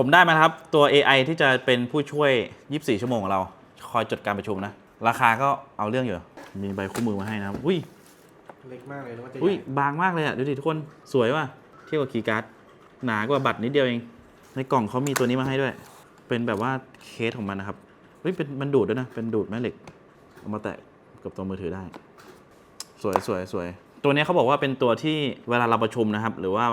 ผมได้มานะครับ ตัว AI ที่จะเป็นผู้ช่วย 24 ชั่วโมงของเรา คอยจดการประชุมนะ ราคาก็เอาเรื่องอยู่ มีใบคู่มือมาให้นะครับอุ้ยเล็กมากเลยนะว่าจะอุ้ยใหญ่บางมากเลยอะ ดูดิทุกคนสวยว่ะเทียบกับคีย์การ์ดหนากว่าบัตรนิดเดียวเอง ในกล่องเขามีตัวนี้มาให้ด้วย เป็นแบบว่าเคสของมันนะครับเฮ้ยเป็นมันดูดด้วยนะ เป็นดูดแม่เหล็กเอามาแตะกับตัวมือถือได้ สวยสวยสวยตัวนี้เขาบอกว่าเป็นตัวที่เวลาเราประชุมนะครับ หรือว่า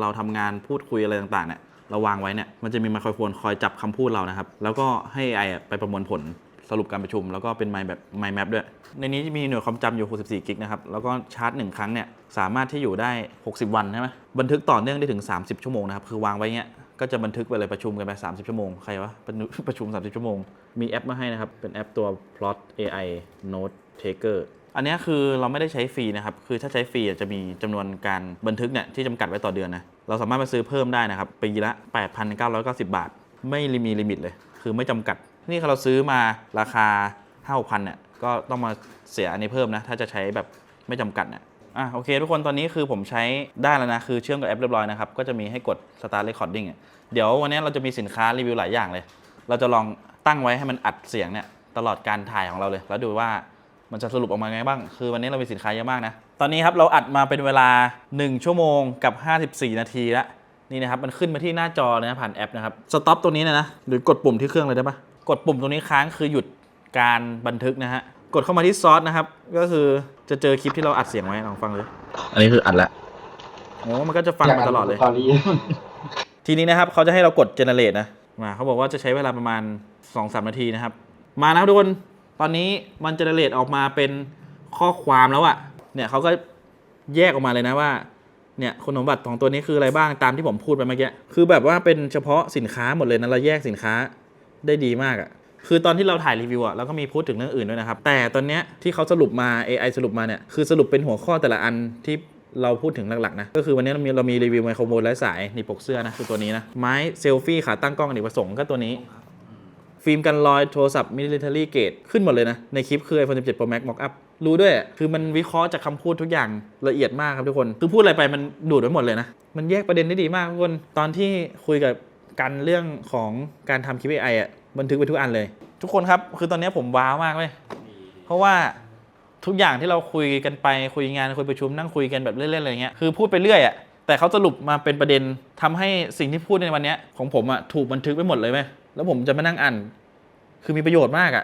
เราทำงานพูดคุยอะไรต่างๆเนี่ย เราวางไว้เนี่ยมันจะมีไมโครโฟนคอยจับคำพูดเรานะครับ แล้วก็ให้ AI อไปประมวลผลสรุปการประชุม แล้วก็เป็นไมค์แบบไมค์แมปด้วย ในนี้มีหน่วยความจำอยู่ 64 กิกนะครับ แล้วก็ชาร์จ 1 ครั้งเนี่ยสามารถที่อยู่ได้ 60 วันใช่ไหมบันทึกต่อเนื่องได้ถึง 30 ชั่วโมงนะครับ คือวางไว้เงี้ยก็จะบันทึกไปเลยประชุมกันไป 30 ชั่วโมง ใครวะประชุมประชุม30 ชั่วโมง มีแอปมาให้นะครับ เป็นแอปตัว Plot AI Note Taker อันนี้คือเราไม่ได้ใช้ฟรีนะครับ คือถ้าใช้ฟรีจะมีจำนวนการบันทึกเนี่ยที่จำกัดไว้ต่อเดือนนะ เราสามารถไปซื้อเพิ่มได้นะครับปีละ 8,990 บาท ไม่มีลิมิตเลย คือไม่จำกัด นี่เราซื้อมาราคา5 6พันเนี่ยก็ต้องมาเสียอันนี้เพิ่มนะ ถ้าจะใช้แบบไม่จำกัดเนี่ยอะโอเค ทุกคนตอนนี้คือผมใช้ได้แล้วนะ คือเชื่อมกับแอปเรียบร้อยนะครับ ก็จะมีให้กด start recording เดี๋ยววันนี้เราจะมีสินค้ารีวิวหลายอย่างเลย เราจะลองตั้งไว้ให้มันอัดเสียงเนี่ยตลอดการถ่ายของเราเลย แล้วดูว่า มันจะสรุปออกมาไงบ้าง คือวันนี้เรามีสินค้าเยอะมากนะ ตอนนี้ครับเราอัดมาเป็นเวลา 1 ชั่วโมงกับ 54 นาทีแล้วนี่นะครับมันขึ้นมาที่หน้าจอเลยนะผ่านแอปนะครับสต็อปตัวนี้เนยนะหรือกดปุ่มที่เครื่องเลยได้ปะกดปุ่มตรงนี้ค้างคือหยุดการบันทึกนะฮะกดเข้ามาที่ซอสนะครับ ก็คือจะเจอคลิปที่เราอัดเสียงไว้ลองฟังเลยอันนี้คืออัดแล้วโอ้มันก็จะฟังมาตลอดเลยตอนนี้ทีนี้นะครับเขาจะให้เรากด generate นะมาเขาบอกว่าจะใช้เวลาประมาณ 2-3 นาทีนะครับ มานะครับทุกคน ตอนนี้มัน generate ออกมาเป็นข้อความแล้วอะเนี่ยเขาก็แยกออกมาเลยนะว่า เนี่ยคุณสมบัติของตัวนี้คืออะไรบ้างตามที่ผมพูดไปเมื่อกี้ คือแบบว่าเป็นเฉพาะสินค้าหมดเลยนะเราแยกสินค้าได้ดีมากอะคือตอนที่เราถ่ายรีวิวอะเราก็มีพูดถึงเรื่องอื่นด้วยนะครับ แต่ตอนเนี้ยที่เขาสรุปมา AI สรุปมาเนี่ย คือสรุปเป็นหัวข้อแต่ละอันที่เราพูดถึงหลักๆนะ ก็คือวันนี้เรามีเรามีรีวิวไมโครโฟนไร้สายนี่ปกเสื้อนะคือตัวนี้นะ ไม้เซลฟี่ขาตั้งกล้องอเนกประสงค์ก็ตัวนี้ ฟิล์มกันรอยโทรศัพท์ military grade ขึ้นหมดเลยนะ ในคลิปคือ iPhone 17 Pro Max mock up รู้ด้วย คือมันวิเคราะห์จากคำพูดทุกอย่างละเอียดมากครับทุกคน คือพูดอะไรไปมันดูดไว้หมดเลยนะ มันแยกประเด็นได้ดีมากทุกคน ตอนที่คุยกับกันเรื่องของการทำคลิป AI อะบันทึกไปทุกอันเลย ทุกคนครับ คือตอนนี้ผมว้าวมากเลย เพราะว่าทุกอย่างที่เราคุยกันไปคุยงานคุยประชุมนั่งคุยกันแบบเล่นๆอะไรเงี้ย คือพูดไปเรื่อยอะ แต่เขาสรุปมาเป็นประเด็นทำให้สิ่งที่พูดในวันเนี้ยของผมอะถูกบันทึกไว้หมดเลยไหม แล้วผมจะมานั่งอ่านคือมีประโยชน์มากอะ